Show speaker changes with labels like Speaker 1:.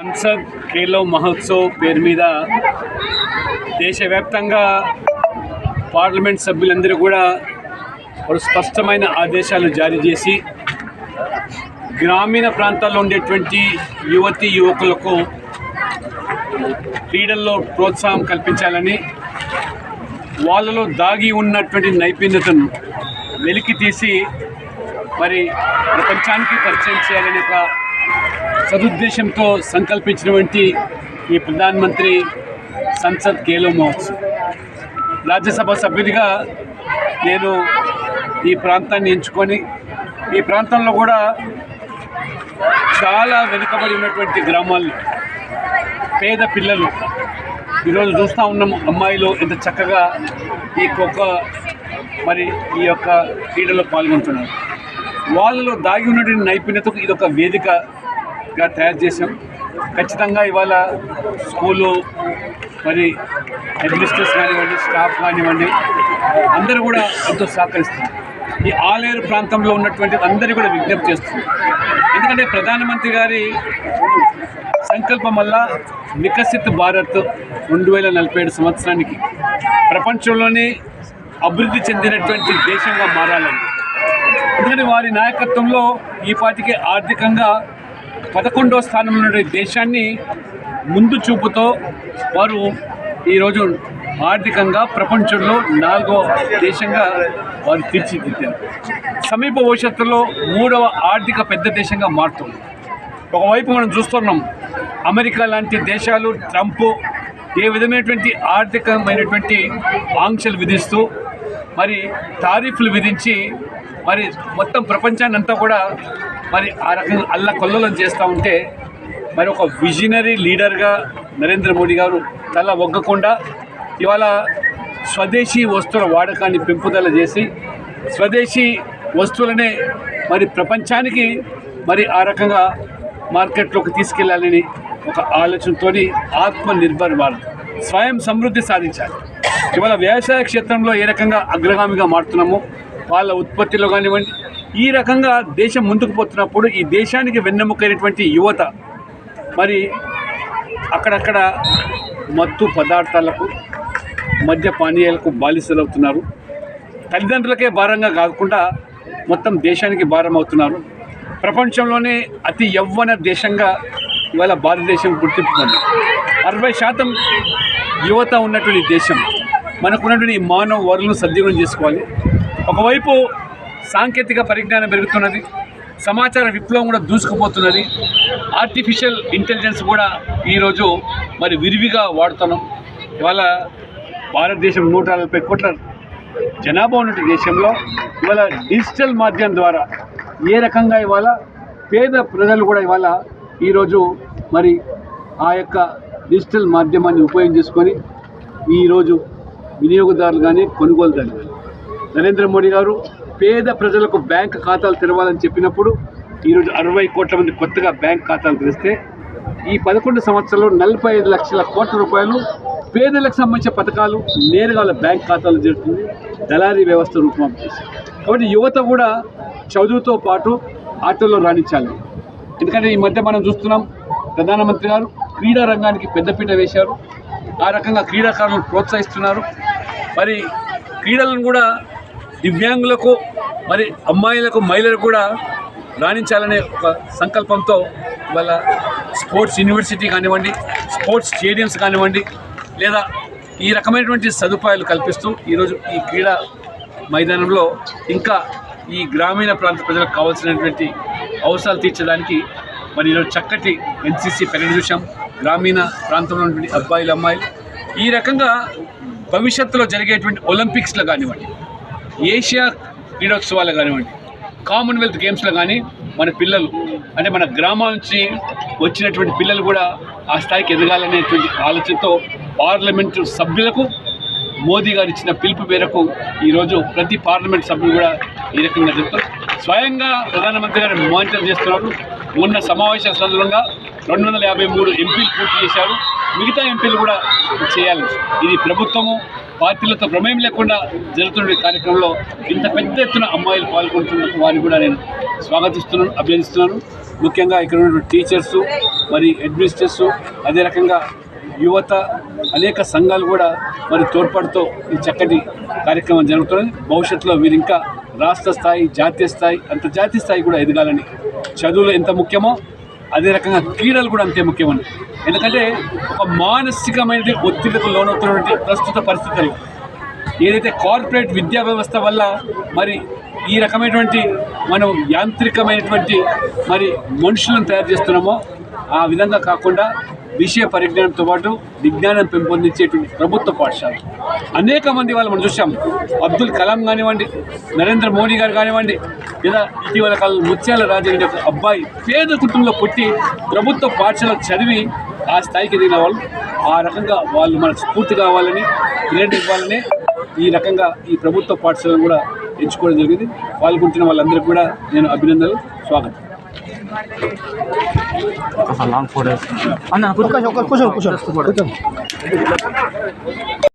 Speaker 1: సంసద్ ఖేలో మహోత్సవ్ పేరు మీద దేశవ్యాప్తంగా పార్లమెంట్ సభ్యులందరూ కూడా ఒక స్పష్టమైన ఆదేశాలు జారీ చేసి గ్రామీణ ప్రాంతాల్లో ఉండేటువంటి యువతి యువకులకు క్రీడల్లో ప్రోత్సాహం కల్పించాలని వాళ్ళలో దాగి ఉన్నటువంటి నైపుణ్యతను వెలికి తీసి మరి ప్రపంచానికి పరిచయం చేయాలనే ఒక సదుద్దేశంతో సంకల్పించినటువంటి ఈ ప్రధానమంత్రి సంసద్ కేలో మహోత్సవ్. రాజ్యసభ సభ్యుడిగా నేను ఈ ప్రాంతాన్ని ఎంచుకొని ఈ ప్రాంతంలో కూడా చాలా వెనుకబడి ఉన్నటువంటి గ్రామాలు పేద పిల్లలు ఈరోజు చూస్తూ ఉన్నాం అమ్మాయిలు ఎంత చక్కగా ఈ కొక్క మరి ఈ యొక్క క్రీడలో పాల్గొంటున్నారు. వాళ్ళలో దాగి ఉన్నటువంటి నైపుణ్యతకు ఇది ఒక వేదికగా తయారు చేసాం ఖచ్చితంగా ఇవాళ స్కూలు మరి అడ్మినిస్ట్రేషన్ కానివ్వండి స్టాఫ్ కానివ్వండి అందరూ కూడా ఎంతో సహకరిస్తున్నారు. ఈ ఆలేరు ప్రాంతంలో ఉన్నటువంటి అందరూ కూడా విజ్ఞప్తి చేస్తున్నారు ఎందుకంటే ప్రధానమంత్రి గారి సంకల్పం వల్ల వికసిత్ భారత్ రెండు వేల నలభై ఏడు సంవత్సరానికి ప్రపంచంలోనే అభివృద్ధి చెందినటువంటి దేశంగా మారాలని ఎందుకంటే వారి నాయకత్వంలో ఈ పార్టీకి ఆర్థికంగా పదకొండవ స్థానంలో దేశాన్ని ముందు చూపుతో వారు ఈరోజు ఆర్థికంగా ప్రపంచంలో నాలుగో దేశంగా వారు తీర్చిదిద్దారు. సమీప భవిష్యత్తులో మూడవ ఆర్థిక పెద్ద దేశంగా మారుతుంది. ఒకవైపు మనం చూస్తున్నాం అమెరికా లాంటి దేశాలు ట్రంప్ ఏ విధమైనటువంటి ఆర్థికమైనటువంటి ఆంక్షలు విధిస్తూ మరి టారిఫ్లు విధించి మరి మొత్తం ప్రపంచాన్ని అంతా కూడా మరి ఆ రకంగా అల్ల కొల్లలం చేస్తూ ఉంటే మరి ఒక విజనరీ లీడర్గా నరేంద్ర మోడీ గారు తల ఒగ్గకుండా ఇవాళ స్వదేశీ వస్తువుల వాడకాన్ని పెంపుదల చేసి స్వదేశీ వస్తువులనే మరి ప్రపంచానికి మరి ఆ రకంగా మార్కెట్లోకి తీసుకెళ్ళాలని ఒక ఆలోచనతో ఆత్మనిర్భర్ భారత్ స్వయం సమృద్ధి సాధించాలి. ఇవాళ వ్యవసాయ క్షేత్రంలో ఏ రకంగా అగ్రగామిగా మారుతున్నామో వాళ్ళ ఉత్పత్తిలో కానివ్వండి ఈ రకంగా దేశం ముందుకు పోతున్నప్పుడు ఈ దేశానికి వెన్నెముకైనటువంటి యువత మరి అక్కడక్కడ మత్తు పదార్థాలకు మద్య పానీయాలకు బాలిసలవుతున్నారు. తల్లిదండ్రులకే భారంగా కాకుండా మొత్తం దేశానికి భారం అవుతున్నారు. ప్రపంచంలోనే అతి యవ్వన దేశంగా ఇవాళ భారతదేశం గుర్తింపుతుంది అరవై శాతం యువత ఉన్నటువంటి దేశం. మనకున్నటువంటి మానవ వరులను సద్వినియోగం చేసుకోవాలి. ఒకవైపు సాంకేతిక పరిజ్ఞానం పెరుగుతున్నది సమాచార విప్లవం కూడా దూసుకుపోతున్నది ఆర్టిఫిషియల్ ఇంటెలిజెన్స్ కూడా ఈరోజు మరి విరివిగా వాడుతున్నాం. ఇవాళ భారతదేశం నూట నలభై కోట్ల జనాభా ఉన్న దేశంలో ఇవాళ డిజిటల్ మాధ్యమం ద్వారా ఏ రకంగా ఇవాళ పేద ప్రజలు కూడా ఇవాళ ఈరోజు మరి ఆ యొక్క డిజిటల్ మాధ్యమాన్ని ఉపయోగం చేసుకొని ఈరోజు వినియోగదారులు కానీ కొనుగోలుదారులు కానీ నరేంద్ర మోడీ గారు పేద ప్రజలకు బ్యాంక్ ఖాతాలు తెరవాలని చెప్పినప్పుడు ఈరోజు అరవై కోట్ల మంది కొత్తగా బ్యాంక్ ఖాతాలు తెరిస్తే ఈ పదకొండు సంవత్సరాల్లో నలభై ఐదు లక్షల కోట్ల రూపాయలు పేదలకు సంబంధించిన పథకాలు నేరుగా వాళ్ళ బ్యాంక్ ఖాతాలో జరుగుతుంది దళారీ వ్యవస్థ రూపం. చేసి కాబట్టి యువత కూడా చదువుతో పాటు ఆటల్లో రాణించాలి. ఎందుకంటే ఈ మధ్య మనం చూస్తున్నాం ప్రధానమంత్రి గారు క్రీడా రంగానికి పెద్దపీట వేశారు. ఆ రకంగా క్రీడాకారులను ప్రోత్సహిస్తున్నారు. మరి క్రీడలను కూడా దివ్యాంగులకు మరి అమ్మాయిలకు మహిళలకు కూడా రాణించాలనే ఒక సంకల్పంతో వాళ్ళ స్పోర్ట్స్ యూనివర్సిటీ కానివ్వండి స్పోర్ట్స్ స్టేడియంస్ కానివ్వండి లేదా ఈ రకమైనటువంటి సదుపాయాలు కల్పిస్తూ ఈరోజు ఈ క్రీడా మైదానంలో ఇంకా ఈ గ్రామీణ ప్రాంత ప్రజలకు కావాల్సినటువంటి అవసరాలు తీర్చడానికి మరి ఈరోజు చక్కటి ఎన్సీసీ పెరడ్ చూసాం గ్రామీణ ప్రాంతంలో ఉన్నటువంటి అబ్బాయిలు అమ్మాయిలు. ఈ రకంగా భవిష్యత్తులో జరిగేటువంటి ఒలింపిక్స్లో కానివ్వండి ఏషియా క్రీడోత్సవాలు కానివ్వండి కామన్వెల్త్ గేమ్స్లో కానీ మన పిల్లలు అంటే మన గ్రామాల నుంచి వచ్చినటువంటి పిల్లలు కూడా ఆ స్థాయికి ఎదగాలనేటువంటి ఆలోచనతో పార్లమెంటు సభ్యులకు మోదీ గారు ఇచ్చిన పిలుపు మేరకు ఈరోజు ప్రతి పార్లమెంట్ సభ్యులు కూడా ఈ రకంగా చెప్తారు స్వయంగా ప్రధానమంత్రి గారు మానిటర్ చేస్తున్నారు. మొన్న సమావేశ సందర్భంగా రెండు వందల యాభై మూడు ఎంపీలు పూర్తి చేశారు. మిగతా ఎంపీలు కూడా చేయాలి. ఇది ప్రభుత్వము పార్టీలతో ప్రమేయం లేకుండా జరుగుతున్న కార్యక్రమంలో ఇంత పెద్ద ఎత్తున అమ్మాయిలు పాల్గొంటున్నందుకు వారిని కూడా నేను స్వాగతిస్తున్నాను అభ్యర్థిస్తున్నాను ముఖ్యంగా ఇక్కడ ఉన్నటువంటి టీచర్సు మరి అడ్మినిస్ట్రేటర్స్ అదే రకంగా యువత అనేక సంఘాలు కూడా మరి తోడ్పాటుతో ఈ చక్కటి కార్యక్రమం జరుగుతున్నది. భవిష్యత్తులో వీరు ఇంకా రాష్ట్ర స్థాయి జాతీయ స్థాయి అంతర్జాతీయ స్థాయి కూడా ఎదగాలని చదువులు ఎంత ముఖ్యమో అదే రకంగా క్రీడలు కూడా అంతే ముఖ్యమని. ఎందుకంటే ఒక మానసికమైన ఒత్తిడికి లోనవుతున్నటువంటి ప్రస్తుత పరిస్థితులు. ఏదైతే కార్పొరేట్ విద్యా వ్యవస్థ వల్ల మరి ఈ రకమైనటువంటి మనం యాంత్రికమైనటువంటి మరి మనుషులను తయారు చేస్తున్నామో ఆ విధంగా కాకుండా విషయ పరిజ్ఞానంతో పాటు విజ్ఞానం పెంపొందించేటువంటి ప్రభుత్వ పాఠశాల. అనేక మంది వాళ్ళు మనం చూసాం. అబ్దుల్ కలాం కానివ్వండి నరేంద్ర మోడీ గారు కానివ్వండి లేదా ఇటీవల కాలంలో ముత్యాల రాజు అనే ఒక అబ్బాయి పేద కుటుంబంలో పుట్టి ప్రభుత్వ పాఠశాల చదివి ఆ స్థాయికి ఎదిగిన వాళ్ళు. ఆ రకంగా వాళ్ళు మనకు స్ఫూర్తి కావాలని ప్రేరణ ఇవ్వాలని ఈ రకంగా ఈ ప్రభుత్వ పాఠశాలను కూడా ఎంచుకోవడం జరిగింది. పాల్గొంటున్న వాళ్ళందరికీ కూడా నేను అభినందనలు. స్వాగతం.
Speaker 2: లాంగ్ అన్న
Speaker 3: కూర్చోండి కూర్చోండి కూర్చోండి